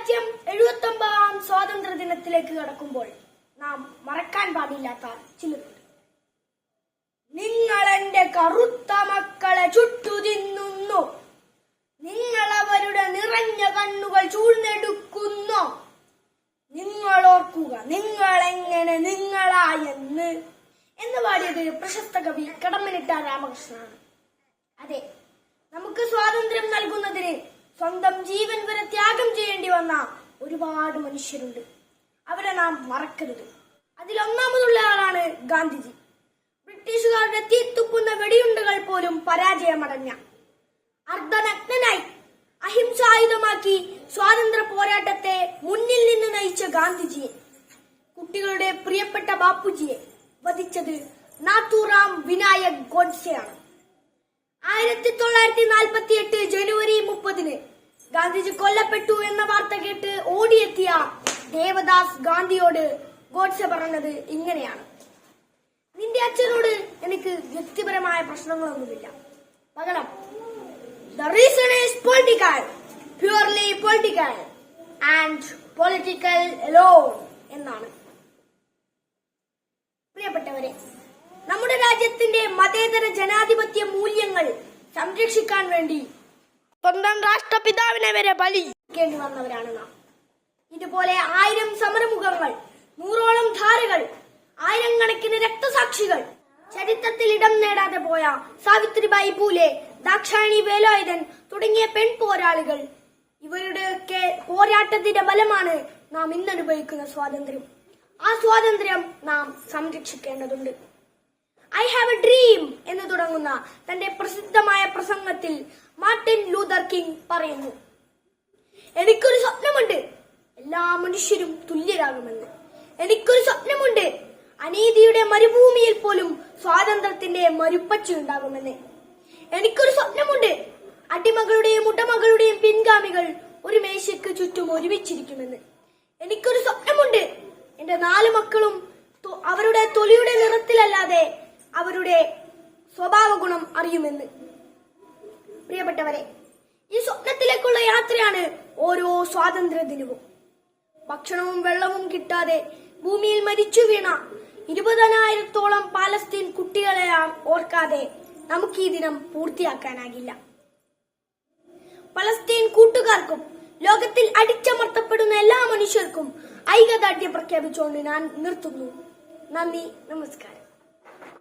രാജ്യം എഴുപത്തി ഒമ്പതാം സ്വാതന്ത്ര്യ ദിനത്തിലേക്ക് കടക്കുമ്പോൾ നാം മറക്കാൻ പാടില്ലാത്ത ചിലരുണ്ട്. നിങ്ങൾ എന്റെ കറുത്ത മക്കളെ ചുട്ടു തിന്നുന്നു നിങ്ങൾ അവരുടെ നിറഞ്ഞ കണ്ണുകൾ ചൂഴ്ന്നെടുക്കുന്നു. നിങ്ങൾ ഓർക്കുക നിങ്ങൾ എങ്ങനെ നിങ്ങളായെന്ന് എന്ന് പാടിയത് പ്രശസ്ത കവി കടമ്മനിട്ട രാമകൃഷ്ണനാണ്. അതെ നമുക്ക് സ്വാതന്ത്ര്യം നൽകുന്നതിന് സ്വന്തം ജീവൻ വരെ ത്യാഗം ചെയ്യേണ്ടി വന്ന ഒരുപാട് മനുഷ്യരുണ്ട്. അവരെ നാം മറക്കരുത്. അതിലൊന്നാമതുള്ള ആളാണ് ഗാന്ധിജി. ബ്രിട്ടീഷുകാരുടെ തീത്തുപ്പുന്ന വെടിയുണ്ടകൾ പോലും പരാജയമടഞ്ഞ. അർദ്ധനഗ്നനായി അഹിംസായുധമാക്കി സ്വാതന്ത്ര്യ പോരാട്ടത്തെ മുന്നിൽ നിന്ന് നയിച്ച ഗാന്ധിജിയെ കുട്ടികളുടെ പ്രിയപ്പെട്ട ബാപ്പുജിയെ വധിച്ചത് നാത്തൂറാം വിനായക് ഗോഡ്സെയാണ്. ആയിരത്തി തൊള്ളായിരത്തി നാൽപ്പത്തി എട്ട് ജനുവരി മുപ്പതിന് ഗാന്ധിജി കൊല്ലപ്പെട്ടു എന്ന വാർത്ത കേട്ട് ഓടിയെത്തിയ ദേവദാസ് ഗാന്ധിയോട് ഗോഡ്സെ പറഞ്ഞത് ഇങ്ങനെയാണ്. നിന്റെ അച്ഛനോട് എനിക്ക് വ്യക്തിപരമായ പ്രശ്നങ്ങളൊന്നുമില്ല. പകരം the reason is political purely political and political alone എന്നാണ്. പ്രിയപ്പെട്ടവരെ നമ്മുടെ രാജ്യത്തിന്റെ മതേതര ജനാധിപത്യ മൂല്യങ്ങൾ സംരക്ഷിക്കാൻ വേണ്ടി സ്വന്തം രാഷ്ട്രപിതാവിനെ വരെ ബലിക്കേണ്ടി വന്നവരാണ് നാം. ഇതുപോലെ ആയിരം സമരമുഖങ്ങൾ നൂറോളം ധാരകൾ ആയിരക്കണക്കിന് രക്തസാക്ഷികൾ ചരിത്രത്തിൽ ഇടം നേടാതെ പോയ സാവിത്രിബായി പൂലെ ദാക്ഷായണി വേലോയുധൻ തുടങ്ങിയ പെൺ പോരാളികൾ ഇവരുടെയൊക്കെ പോരാട്ടത്തിന്റെ ബലമാണ് നാം ഇന്നനുഭവിക്കുന്ന സ്വാതന്ത്ര്യം. ആ സ്വാതന്ത്ര്യം നാം സംരക്ഷിക്കേണ്ടതുണ്ട്. ഐ ഹാവ് എ ഡ്രീം എന്ന് തുടങ്ങുന്ന തന്റെ പ്രസിദ്ധമായ പ്രസംഗത്തിൽ മാർട്ടിൻ ലൂതർ കിങ് പറയുന്നു. എനിക്കൊരു സ്വപ്നമുണ്ട്. എല്ലാ മനുഷ്യരും തുല്യരാകുമെന്ന്. എനിക്കൊരു സ്വപ്നമുണ്ട്. അനീതിയുടെ മരുഭൂമിയിൽ പോലും സ്വാതന്ത്ര്യത്തിന്റെ മരുപ്പച്ചുണ്ടാകുമെന്ന് എനിക്കൊരു സ്വപ്നമുണ്ട്. അടിമകളുടെയും ഉടമകളുടെയും പിൻഗാമികൾ ഒരു മേശയ്ക്ക് ചുറ്റും ഒരുമിച്ചിരിക്കുമെന്ന്. എനിക്കൊരു സ്വപ്നമുണ്ട്. എന്റെ നാല് മക്കളും അവരുടെ തൊലിയുടെ നിറത്തിലല്ലാതെ അവരുടെ സ്വഭാവ ഗുണം അറിയുമെന്ന്. പ്രിയപ്പെട്ടവരെ ഈ സ്വപ്നത്തിലേക്കുള്ള യാത്രയാണ് ഓരോ സ്വാതന്ത്ര്യ ദിനവും ഭക്ഷണവും വെള്ളവും കിട്ടാതെ ഭൂമിയിൽ മരിച്ചു വീണ ഇരുപതിനായിരത്തോളം പാലസ്തീൻ കുട്ടികളെ ഓർക്കാതെ നമുക്ക് ഈ ദിനം പൂർത്തിയാക്കാനാകില്ല. പലസ്തീൻ കൂട്ടുകാർക്കും ലോകത്തിൽ അടിച്ചമർത്തപ്പെടുന്ന എല്ലാ മനുഷ്യർക്കും ഐക്യദാർഢ്യം പ്രഖ്യാപിച്ചുകൊണ്ട് ഞാൻ നിർത്തുന്നു. നന്ദി നമസ്കാരം.